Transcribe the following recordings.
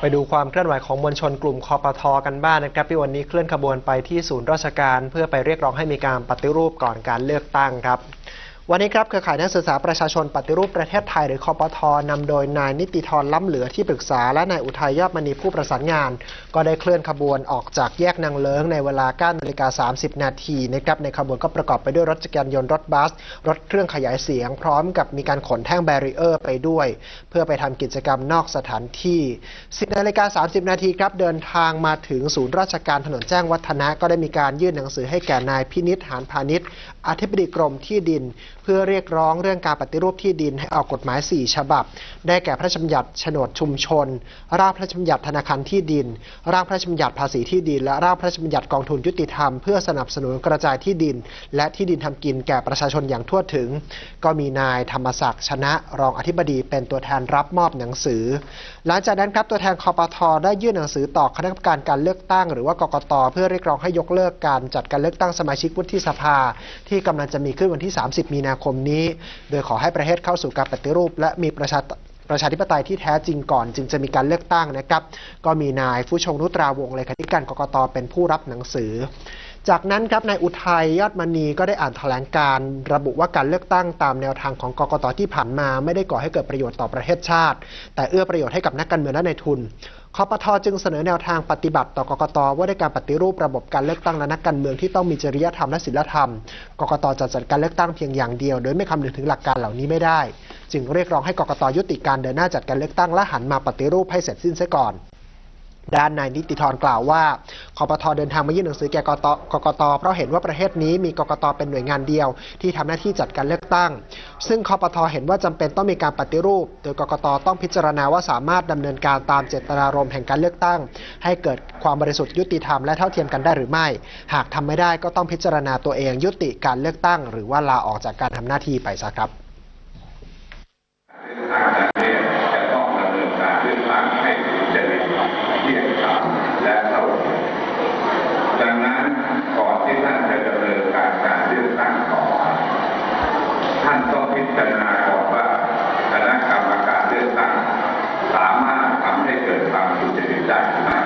ไปดูความเคลื่อนไหวของมวลชนกลุ่มคอปทอกันบ้างนะครับที่วันนี้เคลื่อนขบวนไปที่ศูนย์ราชการ เพื่อไปเรียกร้องให้มีการปฏิรูปก่อนการเลือกตั้งครับ วันนี้ครับเครือข่ายนักศึกษาประชาชนปฏิรูปประเทศไทยหรือคอปทนำโดยนายนิติธรล้ำเหลือที่ปรึกษาและนายอุทัยยอดมณีผู้ประสานงาน ก็ได้เคลื่อนขบวนออกจากแยกนางเลิงในเวลา9นาฬิกา30 นาทีนะครับในขบวนก็ประกอบไปด้วยรถจักรยานยนต์รถบัส รถเครื่องขยายเสียง พร้อมกับมีการขนแท่งแบรีเออร์ไปด้วย เพื่อไปทำกิจกรรมนอกสถานที่ 10นาฬิกา30 นาทีครับเดินทางมาถึงศูนย์ราชการถนนแจ้งวัฒนะก็ได้มีการยื่นหนังสือให้แก่นายพินิษฐหานพาณิชย์อธิบดีกรมที่ดิน พื่อเรียกร้องเรื่องการปฏิรูปที่ดินให้ออกกฎหมาย 4 ฉบับ ได้แก่พระราชบัญญัติโฉนดชุมชน ร่างพระราชบัญญัติธนาคารที่ดิน ร่างพระราชบัญญัติภาษีที่ดิน และร่างพระราชบัญญัติกองทุนยุติธรรม เพื่อสนับสนุนกระจายที่ดิน และที่ดินทำกินแก่ประชาชนอย่างทั่วถึง ก็มีนายธรรมศักดิ์ชนะรองอธิบดีเป็นตัวแทนรับมอบหนังสือ หลังจากนั้นครับตัวแทนคอปทได้ยื่นหนังสือต่อคณะกรรมการการเลือกตั้ง หรือว่ากกตเพื่อเรียกร้องให้ยกเลิกการจัดการเลือกตั้งสมาชิกวุฒิสภา ที่กำลังจะมีขึ้นวันที่ 30 มีนาคมนี้ โดยขอให้ประเทศเข้าสู่การปฏิรูป และมีประชาประชาธิปไตยที่แท้จริงก่อนจึงจะมีการเลือกตั้งนะครับ ก็มีนายผู้ชงนุตราวงเลขาธิการกกตเป็นผู้รับหนังสือ จากนั้นครับนายอุทัยยอดมณีก็ได้อ่านแถลงการระบุว่าการเลือกตั้งตามแนวทางของกกตที่ผ่านมา ไม่ได้ก่อให้เกิดประโยชน์ต่อประเทศชาติ แต่เอื้อประโยชน์ให้กับนักการเมืองและนายทุนคอปทอจึงเสนอแนวทางปฏิบัติต่อกกตว่าด้วยการปฏิรูประบบการเลือกตั้งและนักการเมืองที่ต้องมีจริยธรรมและศีลธรรม กกตจะจัดการเลือกตั้งเพียงอย่างเดียว โดยไม่คำนึงถึงหลักการเหล่านี้ไม่ได้ จึงเรียกร้องให้กกตยุติการเดินหน้าจัดการเลือกตั้งและหันมาปฏิรูปให้เสร็จสิ้นเสียก่อน ด้านนายนิติธรกล่าวว่าคอปทเดินทางมายื่นหนังสือแก่กตกกตเพราะเห็นว่าประเทศนี้มีกกตเป็นหน่วยงานเดียว ที่ทำหน้าที่จัดการเลือกตั้ง ซึ่งคอปทเห็นว่าจำเป็นต้องมีการปฏิรูป โดยกกตต้องพิจารณาว่าสามารถดำเนินการตามเจตนารมณ์แห่งการเลือกตั้ง ให้เกิดความบริสุทธิ์ยุติธรรมและเท่าเทียมกันได้หรือไม่ หากทำไม่ได้ก็ต้องพิจารณาตัวเองยุติการเลือกตั้ง หรือว่าลาออกจากการทำหน้าที่ไปซะครับ ท่านต้องพิจารณาก่อนว่าคณะกรรมการเลือกตั้งสามารถทำให้เกิดความสุจริตได้หรือไม่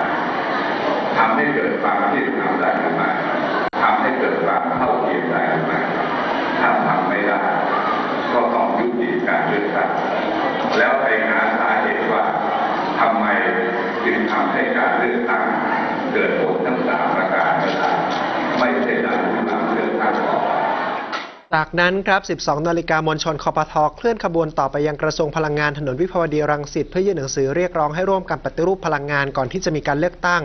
ทำให้เกิดความเที่ยงธรรมได้หรือไม่ทำให้เกิดความเท่าเทียมได้หรือไม่ถ้าทำไม่ได้ก็ต้องยุติการเลือกตั้งแล้วไปหาสาเหตุว่าทำไมจึงทำให้การเลือกตั้งเกิดผลทั้งสามประการไม่ได้ไม่ใช่การนำเลือกตั้งออก จากนั้นครับ 12 นาฬิกามวลชนคอปทอเคลื่อนขบวนต่อไปยังกระทรวงพลังงานถนนวิภาวดีรังสิตเพื่อยื่นหนังสือเรียกร้องให้ร่วมกันปฏิรูปพลังงานก่อนที่จะมีการเลือกตั้ง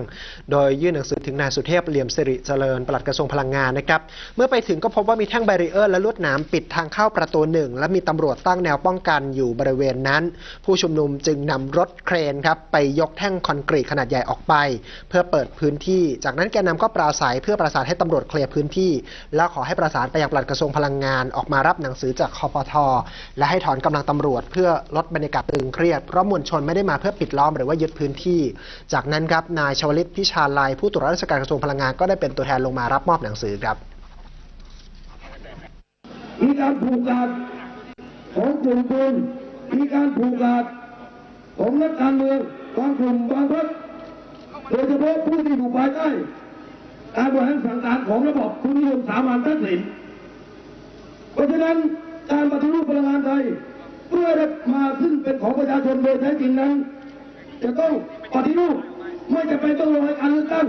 โดยยื่นหนังสือ ถึงนายสุเทพเหลี่ยมสิริเจริญปลัดกระทรวงพลังงานนะครับ เมื่อไปถึงก็พบว่ามีแท่งแบรีเออร์และลวดหนามปิดทางเข้าประตูหนึ่งและมีตำรวจตั้งแนวป้องกันอยู่บริเวณนั้น ผู้ชุมนุมจึงนำรถเครนครับไปยกแท่งคอนกรีตขนาดใหญ่ออกไป เพื่อเปิดพื้นที่ จากนั้นแกนนำก็ปราศัยเพื่อประสานให้ตำรวจเคลียร์พื้นที่ แล้วขอให้ประสานไปยังปลัดกระทรวงพลังงานออกมารับหนังสือจากคอปทและให้ถอนกำลังตำรวจ เพื่อลดบรรยากาศตึงเครียดเพราะมวลชนไม่ได้มาเพื่อปิดล้อมหรือว่ายึดพื้นที่ จากนั้นครับนายชวลิตพิชาลัยผู้ตรวจราชการกระทรวงพลังงานก็ได้เป็นตัวแทนลงมารับมอบหนังสือครับมีการผูกขาดของกลุ่มทุนมีการผูกขาดของนักการเมืองบางกลุ่มบางพรรคโดยเฉพาะผู้ที่อยู่ภายใต้การบริหารสั่งการของระบบคุณนิยมสามัญทักษิณเพราะฉะนั้นการปฏิรูปพลังงานไทยเพื่อได้มาซึ่งเป็นของประชาชนโดยแท้จริงนั้น จะต้องปฏิรูปไม่จะเป็นต้องรอให้การเลือกตั้ง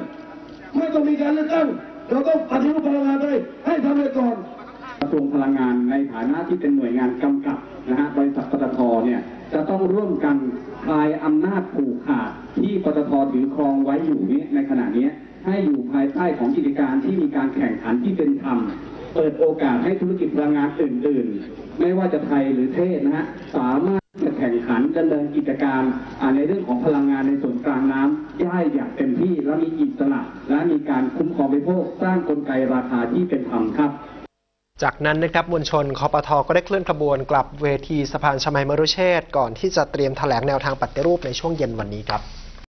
ไม่ต้องมีการเลือกตั้ง เราต้องปฏิรูปพลังงานไทยให้ทำไปก่อนกระทรวงพลังงานในฐานะที่เป็นหน่วยงานกำกับนะฮะบริษัทปตทเนี่ยจะต้องร่วมกันคลายอำนาจผูกขาดที่ปตทถือครองไว้อยู่นี้ในขณะนี้ให้อยู่ภายใต้ของกิจการที่มีการแข่งขันที่เป็นธรรมเปิดโอกาสให้ธุรกิจพลังงานอื่น ๆ ไม่ว่าจะไทยหรือเทศนะฮะสามารถ แข่งขันดำเนินกิจการในเรื่องของพลังงานในส่วนกลางน้ำได้อย่างเต็มที่และมีอิสระ และมีการคุ้มครองบริโภคสร้างกลไกราคาที่เป็นธรรมครับจากนั้นนะครับมวลชนคอปทก็ได้เคลื่อนขบวนกลับเวทีสะพานชมัยมรุเชษก่อนที่จะเตรียมแถลงแนวทางปฏิรูปในช่วงเย็นวันนี้ครับ